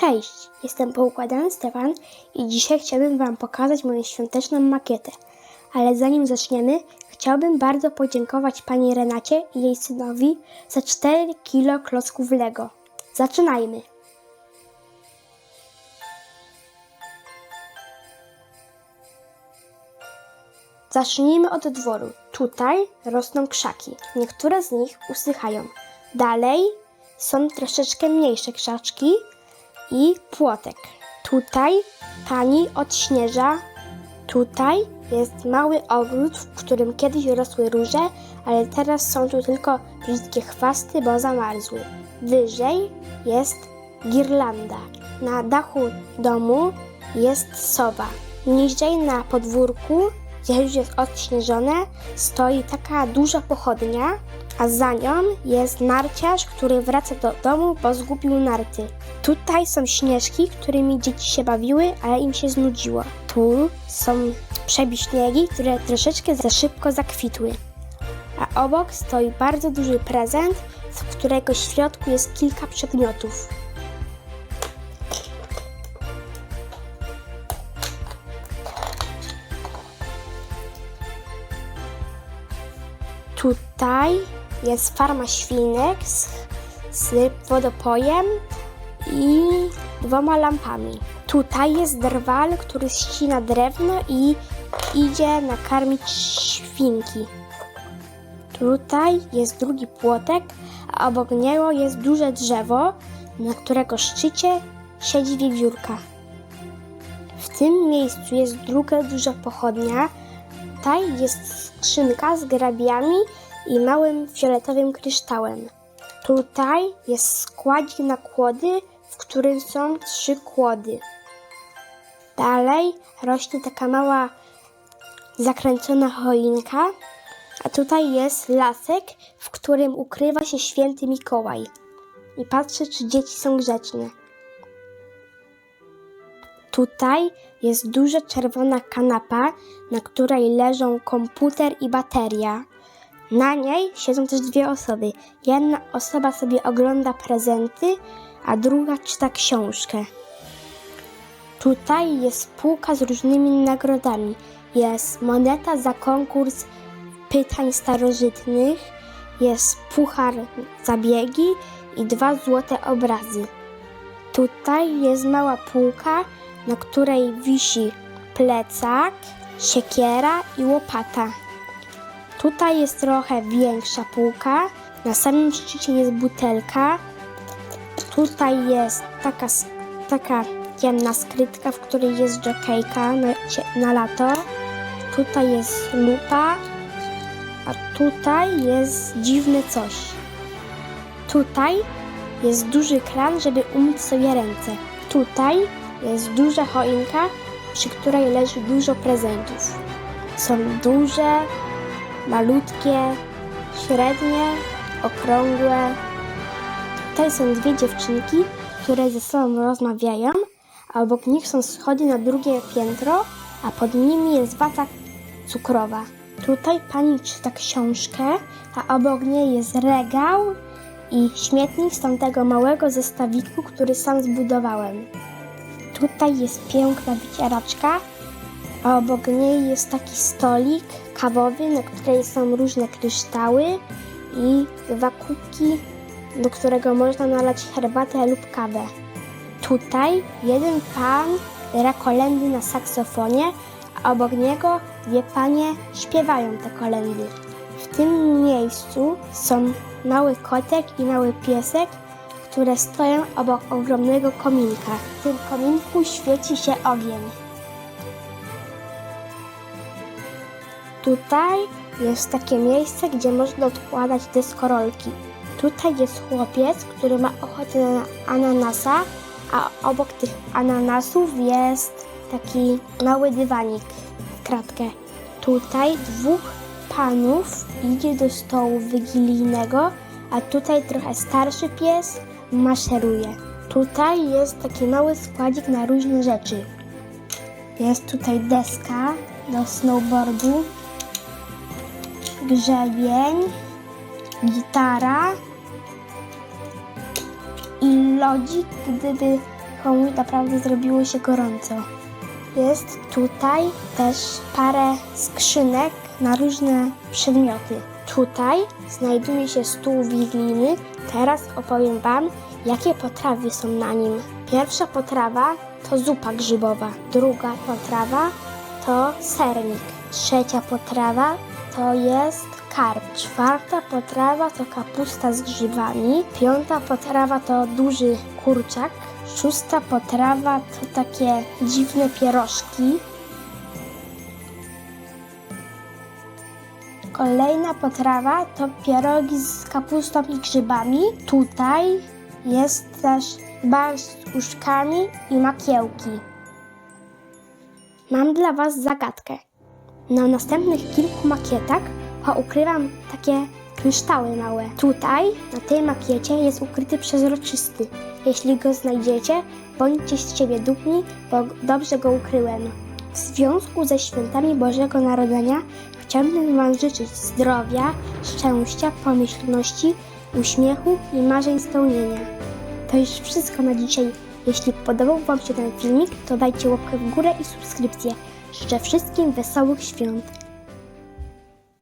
Cześć, jestem poukładany Stefan i dzisiaj chciałbym Wam pokazać moją świąteczną makietę. Ale zanim zaczniemy, chciałbym bardzo podziękować Pani Renacie i jej synowi za 4 kilo klocków Lego. Zaczynajmy! Zacznijmy od dworu. Tutaj rosną krzaki. Niektóre z nich usychają. Dalej są troszeczkę mniejsze krzaczki i płotek. Tutaj pani odśnieża. Tutaj jest mały ogród, w którym kiedyś rosły róże, ale teraz są tu tylko brzydkie chwasty, bo zamarzły. Wyżej jest girlanda. Na dachu domu jest sowa. Niżej na podwórku, gdzie już jest odśnieżone, stoi taka duża pochodnia, a za nią jest narciarz, który wraca do domu, bo zgubił narty. Tutaj są śnieżki, którymi dzieci się bawiły, ale im się znudziło. Tu są przebiśniegi, które troszeczkę za szybko zakwitły. A obok stoi bardzo duży prezent, w którego środku jest kilka przedmiotów. Tutaj jest farma świnek z, z wodopojem i dwoma lampami. Tutaj jest drwal, który ścina drewno i idzie nakarmić świnki. Tutaj jest drugi płotek, a obok niego jest duże drzewo, na którego szczycie siedzi wiewiórka. W tym miejscu jest druga duża pochodnia. Tutaj jest skrzynka z grabiami i małym fioletowym kryształem. Tutaj jest składzik na kłody, w którym są trzy kłody. Dalej rośnie taka mała zakręcona choinka, a tutaj jest lasek, w którym ukrywa się święty Mikołaj. I patrzę, czy dzieci są grzeczne. Tutaj jest duża czerwona kanapa, na której leżą komputer i bateria. Na niej siedzą też dwie osoby. Jedna osoba sobie ogląda prezenty, a druga czyta książkę. Tutaj jest półka z różnymi nagrodami. Jest moneta za konkurs pytań starożytnych, jest puchar za biegi i dwa złote obrazy. Tutaj jest mała półka, na której wisi plecak, siekiera i łopata. Tutaj jest trochę większa półka. Na samym szczycie jest butelka. Tutaj jest taka, taka ciemna skrytka, w której jest jokejka na, na lato. Tutaj jest lupa, a tutaj jest dziwne coś. Tutaj jest duży kran, żeby umyć sobie ręce. Tutaj jest duża choinka, przy której leży dużo prezentów. Są duże, malutkie, średnie, okrągłe. Tutaj są dwie dziewczynki, które ze sobą rozmawiają, a obok nich są schody na drugie piętro, a pod nimi jest wata cukrowa. Tutaj pani czyta książkę, a obok niej jest regał i śmietnik z tamtego małego zestawiku, który sam zbudowałem. Tutaj jest piękna wycieraczka, a obok niej jest taki stolik kawowy, na której są różne kryształy i dwa kubki, do którego można nalać herbatę lub kawę. Tutaj jeden pan gra kolendy na saksofonie, a obok niego dwie panie śpiewają te kolendy. W tym miejscu są mały kotek i mały piesek, które stoją obok ogromnego kominka. W tym kominku świeci się ogień. Tutaj jest takie miejsce, gdzie można odkładać deskorolki. Tutaj jest chłopiec, który ma ochotę na ananasa, a obok tych ananasów jest taki mały dywanik kratkę. Tutaj dwóch panów idzie do stołu wigilijnego, a tutaj trochę starszy pies maszeruje. Tutaj jest taki mały składzik na różne rzeczy. Jest tutaj deska do snowboardu, grzebień, gitara i lodzik, gdyby mi naprawdę zrobiło się gorąco. Jest tutaj też parę skrzynek na różne przedmioty. Tutaj znajduje się stół wigilijny. Teraz opowiem Wam, jakie potrawy są na nim. Pierwsza potrawa to zupa grzybowa. Druga potrawa to sernik. Trzecia potrawa to jest karp. Czwarta potrawa to kapusta z grzybami. Piąta potrawa to duży kurczak. Szósta potrawa to takie dziwne pierożki. Kolejna potrawa to pierogi z kapustą i grzybami. Tutaj jest też barsz z uszkami i makiełki. Mam dla Was zagadkę. Na następnych kilku makietach poukrywam takie kryształy małe. Tutaj, na tej makiecie, jest ukryty przezroczysty. Jeśli go znajdziecie, bądźcie z siebie dumni, bo dobrze go ukryłem. W związku ze świętami Bożego Narodzenia chciałbym Wam życzyć zdrowia, szczęścia, pomyślności, uśmiechu i marzeń spełnienia. To już wszystko na dzisiaj. Jeśli podobał Wam się ten filmik, to dajcie łapkę w górę i subskrypcję. Życzę wszystkim wesołych świąt.